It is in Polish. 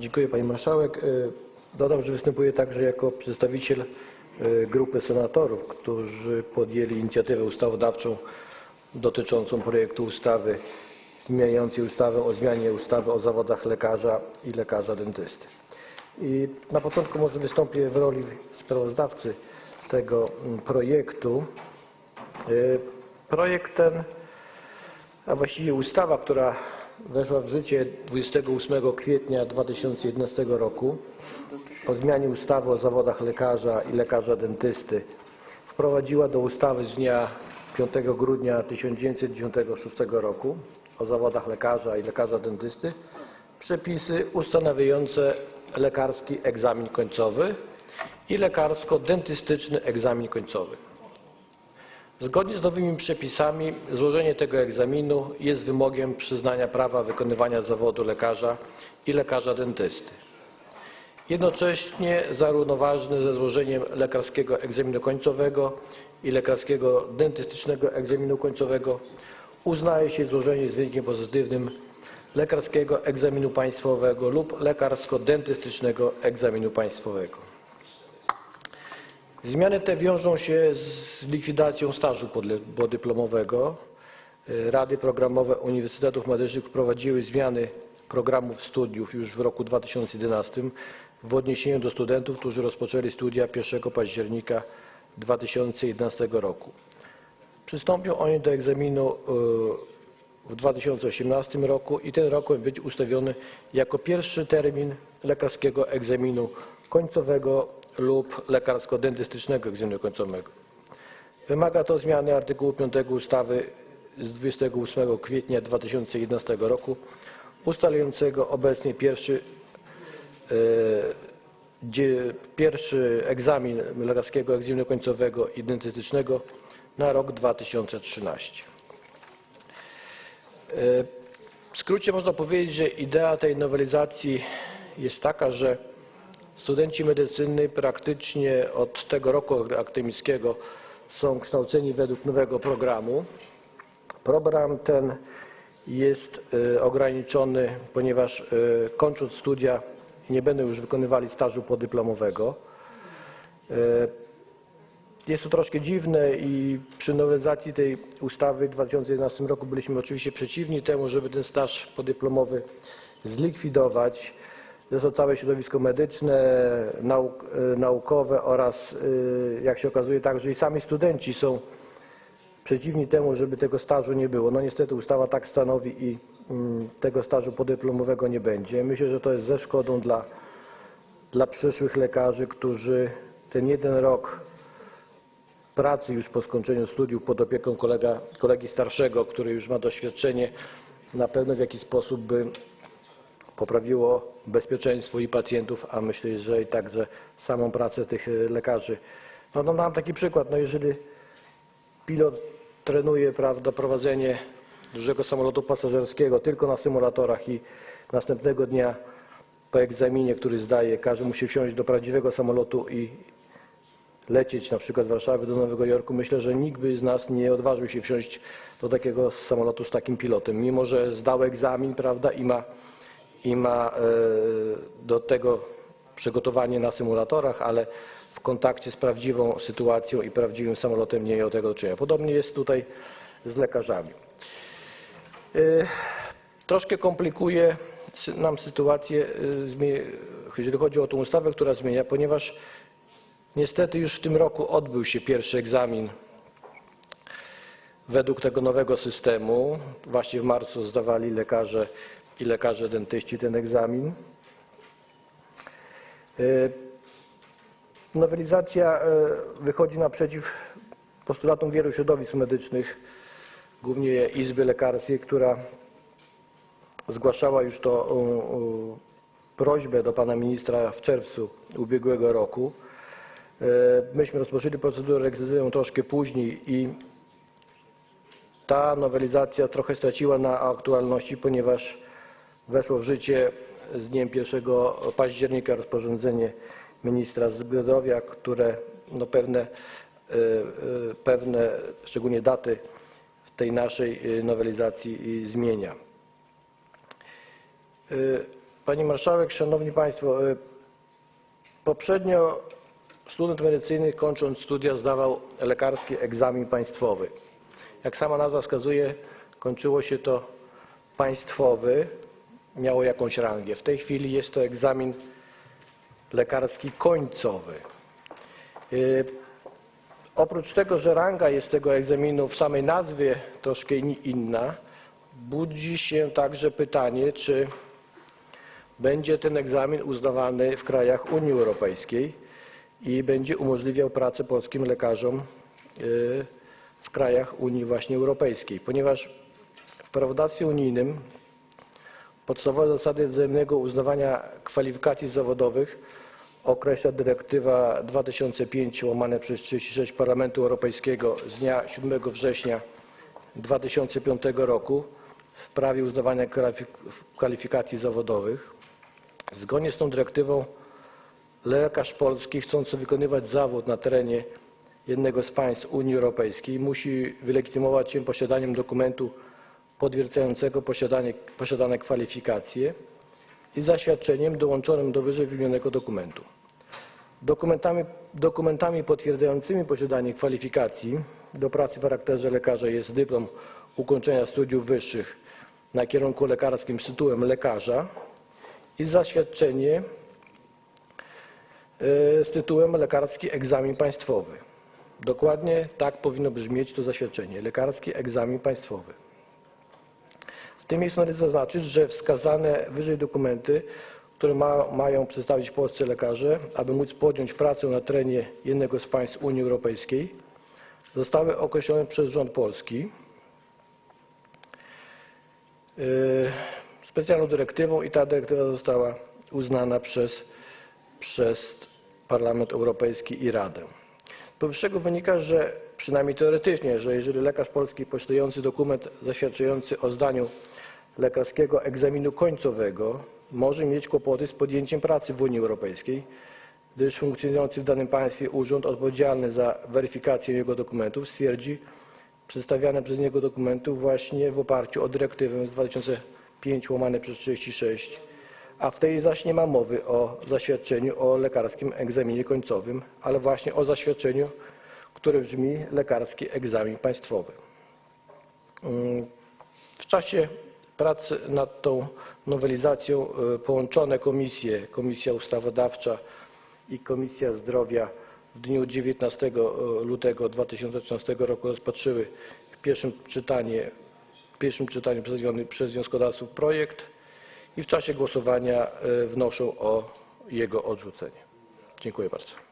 Dziękuję Pani Marszałek. Y, Dodam, że występuję także jako przedstawiciel y, grupy senatorów, którzy podjęli inicjatywę ustawodawczą dotyczącą projektu ustawy zmieniającej ustawę o zmianie ustawy o zawodach lekarza i lekarza dentysty. I na początku może wystąpię w roli sprawozdawcy tego mm, projektu. Y, Projekt ten a właściwie ustawa, która weszła w życie 28 kwietnia 2011 roku o zmianie ustawy o zawodach lekarza i lekarza dentysty wprowadziła do ustawy z dnia 5 grudnia 1996 roku o zawodach lekarza i lekarza dentysty przepisy ustanawiające lekarski egzamin końcowy i lekarsko-dentystyczny egzamin końcowy. Zgodnie z nowymi przepisami złożenie tego egzaminu jest wymogiem przyznania prawa wykonywania zawodu lekarza i lekarza dentysty. Jednocześnie zarównoważne ze złożeniem lekarskiego egzaminu końcowego i lekarskiego dentystycznego egzaminu końcowego uznaje się złożenie z wynikiem pozytywnym lekarskiego egzaminu państwowego lub lekarsko-dentystycznego egzaminu państwowego. Zmiany te wiążą się z likwidacją stażu podyplomowego. Y, Rady programowe Uniwersytetów Medycznych wprowadziły zmiany programów studiów już w roku 2011 w odniesieniu do studentów, którzy rozpoczęli studia 1 października 2011 roku. Przystąpią oni do egzaminu y, w 2018 roku i ten rok być ustawiony jako pierwszy termin lekarskiego egzaminu końcowego lub lekarsko-dentystycznego egzaminu końcowego. Wymaga to zmiany artykułu 5 ustawy z 28 kwietnia 2011 roku ustalającego obecnie pierwszy, e, pierwszy egzamin lekarskiego egzaminu końcowego i dentystycznego na rok 2013. W skrócie można powiedzieć, że idea tej nowelizacji jest taka, że studenci medycyny praktycznie od tego roku akademickiego są kształceni według nowego programu. Program ten jest e, ograniczony, ponieważ e, kończąc studia nie będą już wykonywali stażu podyplomowego. E, jest to troszkę dziwne i przy nowelizacji tej ustawy w 2011 roku byliśmy oczywiście przeciwni temu, żeby ten staż podyplomowy zlikwidować. Zresztą całe środowisko medyczne, nauk, e, naukowe oraz e, jak się okazuje także i sami studenci są przeciwni temu, żeby tego stażu nie było. No niestety ustawa tak stanowi i mm, tego stażu podyplomowego nie będzie. Myślę, że to jest ze szkodą dla, dla przyszłych lekarzy, którzy ten jeden rok pracy już po skończeniu studiów pod opieką kolega, kolegi starszego, który już ma doświadczenie, na pewno w jakiś sposób by poprawiło bezpieczeństwo i pacjentów, a myślę, że i także samą pracę tych e, lekarzy. No, no mam taki przykład, no jeżeli pilot trenuje prawda, prowadzenie dużego samolotu pasażerskiego tylko na symulatorach i następnego dnia po egzaminie, który zdaje, każe mu się wsiąść do prawdziwego samolotu i lecieć na przykład z Warszawy do Nowego Jorku, myślę, że nikt by z nas nie odważył się wsiąść do takiego samolotu z takim pilotem, mimo że zdał egzamin, prawda, i ma, i ma e, do tego przygotowanie na symulatorach, ale w kontakcie z prawdziwą sytuacją i prawdziwym samolotem nie miał tego do czynienia. Podobnie jest tutaj z lekarzami. E, Troszkę komplikuje nam sytuację, e, jeżeli chodzi o tę ustawę, która zmienia, ponieważ Niestety już w tym roku odbył się pierwszy egzamin według tego nowego systemu. Właśnie w marcu zdawali lekarze i lekarze dentyści ten egzamin. E, Nowelizacja e, wychodzi naprzeciw postulatom wielu środowisk medycznych, głównie Izby Lekarskiej, która zgłaszała już to prośbę do pana ministra w czerwcu ubiegłego roku. E, Myśmy rozpoczęli procedurę legislacyjną troszkę później i ta nowelizacja trochę straciła na aktualności, ponieważ weszło w życie z dniem 1 października rozporządzenie ministra zdrowia, które no pewne, e, e, pewne, szczególnie daty w tej naszej e, nowelizacji zmienia. Pani Marszałek, Szanowni Państwo, poprzednio student medycyny kończąc studia zdawał lekarski egzamin państwowy. Jak sama nazwa wskazuje, kończyło się to państwowy, miało jakąś rangę. W tej chwili jest to egzamin lekarski końcowy. Y, Oprócz tego, że ranga jest tego egzaminu w samej nazwie troszkę in- inna, budzi się także pytanie, czy będzie ten egzamin uznawany w krajach Unii Europejskiej i będzie umożliwiał pracę polskim lekarzom y, w krajach Unii właśnie Europejskiej, ponieważ w prawodawstwie unijnym podstawowe zasady wzajemnego uznawania kwalifikacji zawodowych określa dyrektywa 2005 łamane przez 36 Parlamentu Europejskiego z dnia 7 września 2005 roku w sprawie uznawania kwalifik- kwalifikacji zawodowych. Zgodnie z tą dyrektywą lekarz polski chcący wykonywać zawód na terenie jednego z państw Unii Europejskiej musi wylegitymować się posiadaniem dokumentu potwierdzającego posiadanie, posiadane kwalifikacje i zaświadczeniem dołączonym do wyżej wymienionego dokumentu. Dokumentami, dokumentami potwierdzającymi posiadanie kwalifikacji do pracy w charakterze lekarza jest dyplom ukończenia studiów wyższych na kierunku lekarskim z tytułem lekarza i zaświadczenie e, z tytułem lekarski egzamin państwowy. Dokładnie tak powinno brzmieć to zaświadczenie. Lekarski egzamin państwowy. Tym miejscu należy zaznaczyć, że wskazane wyżej dokumenty, które ma, mają przedstawić polscy lekarze, aby móc podjąć pracę na terenie jednego z państw Unii Europejskiej, zostały określone przez rząd polski yy, specjalną dyrektywą i ta dyrektywa została uznana przez, przez Parlament Europejski i Radę. Powyższego wynika, że przynajmniej teoretycznie, że jeżeli lekarz polski posiadający dokument zaświadczający o zdaniu lekarskiego egzaminu końcowego może mieć kłopoty z podjęciem pracy w Unii Europejskiej, gdyż funkcjonujący w danym państwie urząd odpowiedzialny za weryfikację jego dokumentów stwierdzi przedstawiane przez niego dokumentów właśnie w oparciu o dyrektywę z 2005 łamane przez 36, a w tej zaś nie ma mowy o zaświadczeniu o lekarskim egzaminie końcowym, ale właśnie o zaświadczeniu, które brzmi lekarski egzamin państwowy. W czasie pracy nad tą nowelizacją y, połączone komisje, Komisja Ustawodawcza i Komisja Zdrowia w dniu 19 lutego 2013 roku rozpatrzyły w pierwszym czytaniu, pierwszym czytaniu przedstawiony przez wnioskodawców projekt i w czasie głosowania y, wnoszą o jego odrzucenie. Dziękuję bardzo.